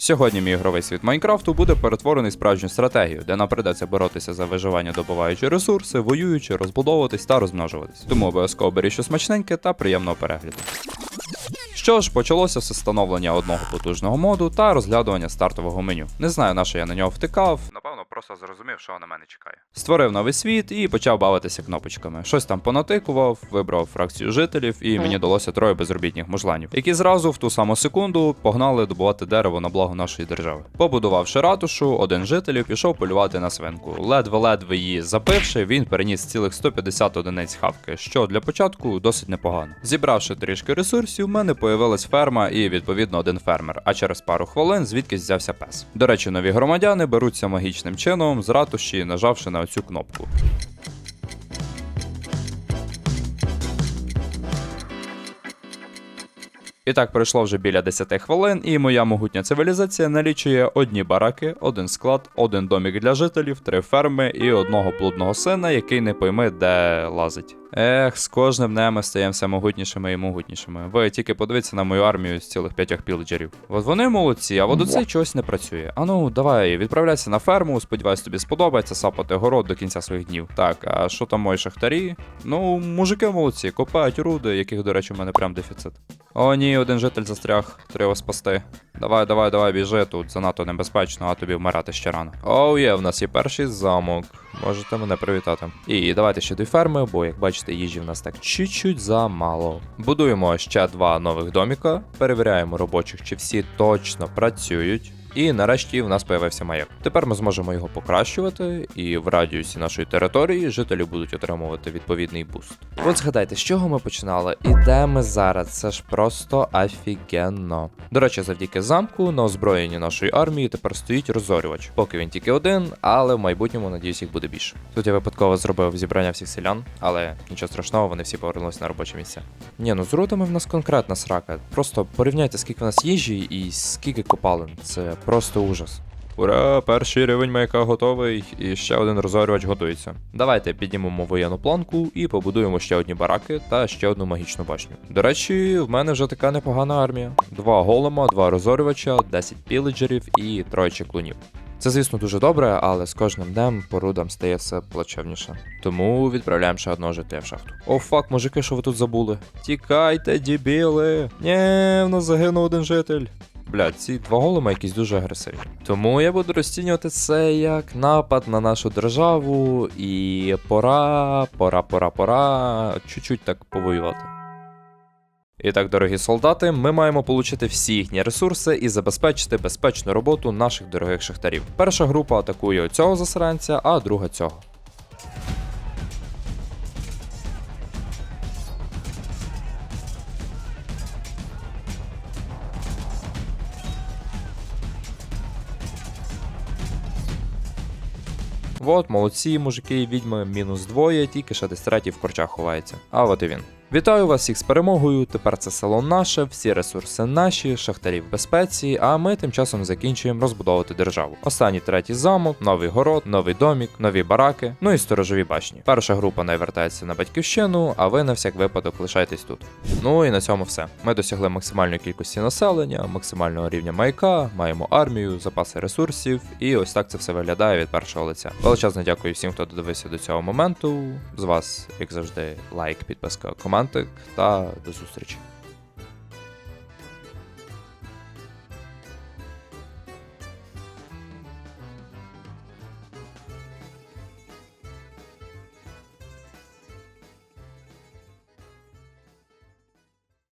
Сьогодні мій ігровий світ Майнкрафту буде перетворений в справжню стратегію, де нам придеться боротися за виживання, добуваючи ресурси, воюючи, розбудовуватись та розмножуватись. Тому обов'язково беріть щось смачненьке та приємного перегляду. Що ж, почалося все становлення одного потужного моду та розглядування стартового меню. Не знаю, на що я на нього втикав. Просто зрозумів, що на мене чекає. Створив новий світ і почав бавитися кнопочками. Щось там понатикував, вибрав фракцію жителів, і мені далося троє безробітних мужланів, які зразу в ту саму секунду погнали добувати дерево на благо нашої держави. Побудувавши ратушу, один жителів пішов полювати на свинку. Ледве-ледве її запивши, він переніс цілих 150 одиниць хавки, що для початку досить непогано. Зібравши трішки ресурсів, в мене появилась ферма і відповідно один фермер. А через пару хвилин звідкись взявся пес. До речі, нові громадяни беруться магічним чином з ратуші, нажавши на оцю кнопку. І так пройшло вже біля 10 хвилин, і моя могутня цивілізація налічує одні бараки, один склад, один домік для жителів, три ферми і одного блудного сина, який не пойме, де лазить. Ех, з кожним днем ми стаємо все могутнішими і могутнішими. Ви тільки подивіться на мою армію з цілих п'ятьох пілджерів. От вони молодці, а от оцей чогось не працює. Ану, давай, відправляйся на ферму, сподіваюсь, тобі сподобається сапати город до кінця своїх днів. Так, а що там мої шахтарі? Ну, мужики молодці, копають руди, яких, до речі, в мене прям дефіцит. О, ні, один житель застряг, треба спасти. Давай, давай, давай, біжи тут, занадто небезпечно, а тобі вмирати ще рано. Оу, є, в нас є перший замок. Можете мене привітати. І давайте ще до ферми, бо як бачите, їжі в нас так чуть-чуть замало. Будуємо ще два нових доміка, перевіряємо робочих, чи всі точно працюють. І нарешті в нас появився маяк. Тепер ми зможемо його покращувати, і в радіусі нашої території жителі будуть отримувати відповідний буст. От згадайте, з чого ми починали і де ми зараз. Це ж просто офігенно. До речі, завдяки замку на озброєнні нашої армії тепер стоїть розорювач. Поки він тільки один, але в майбутньому, надіюсь, їх буде більше. Тут я випадково зробив зібрання всіх селян, але нічого страшного, вони всі повернулися на робочі місця. Ні, ну з рудами в нас конкретна срака. Просто порівняйте, скільки в нас їжі і скільки копалин. Це просто ужас. Ура, перший рівень маяка готовий, і ще один розорювач готується. Давайте піднімемо воєнну планку і побудуємо ще одні бараки та ще одну магічну башню. До речі, в мене вже така непогана армія: два голема, два розорювача, 10 піледжерів і троє чеклунів. Це, звісно, дуже добре, але з кожним днем по рудам стає все плачевніше. Тому відправляємо ще одного жителя в шахту. О, фак, мужики, що ви тут забули? Тікайте, дібіли! Нє, в нас загинув один житель. Бля, ці два голема якісь дуже агресивні. Тому я буду розцінювати це як напад на нашу державу, і пора, пора, пора, пора чуть-чуть так повоювати. І так, дорогі солдати, ми маємо отримати всі їхні ресурси і забезпечити безпечну роботу наших дорогих шахтарів. Перша група атакує цього засранця, а друга цього. Вот, молодці, мужики відьми, мінус двоє, тільки ще десь третій в корчах ховається. А от і він. Вітаю вас всіх з перемогою. Тепер це село наше, всі ресурси наші, шахтарі в безпеці. А ми тим часом закінчуємо розбудовувати державу. Останній третій замок, новий город, новий домік, нові бараки, ну і сторожові башні. Перша група не вертається на батьківщину, а ви на всяк випадок лишайтесь тут. Ну і на цьому все. Ми досягли максимальної кількості населення, максимального рівня маяка, маємо армію, запаси ресурсів, і ось так це все виглядає від першого лиця. Величезно дякую всім, хто додивився до цього моменту. З вас, як завжди, лайк, підписка, коментик та до зустрічі.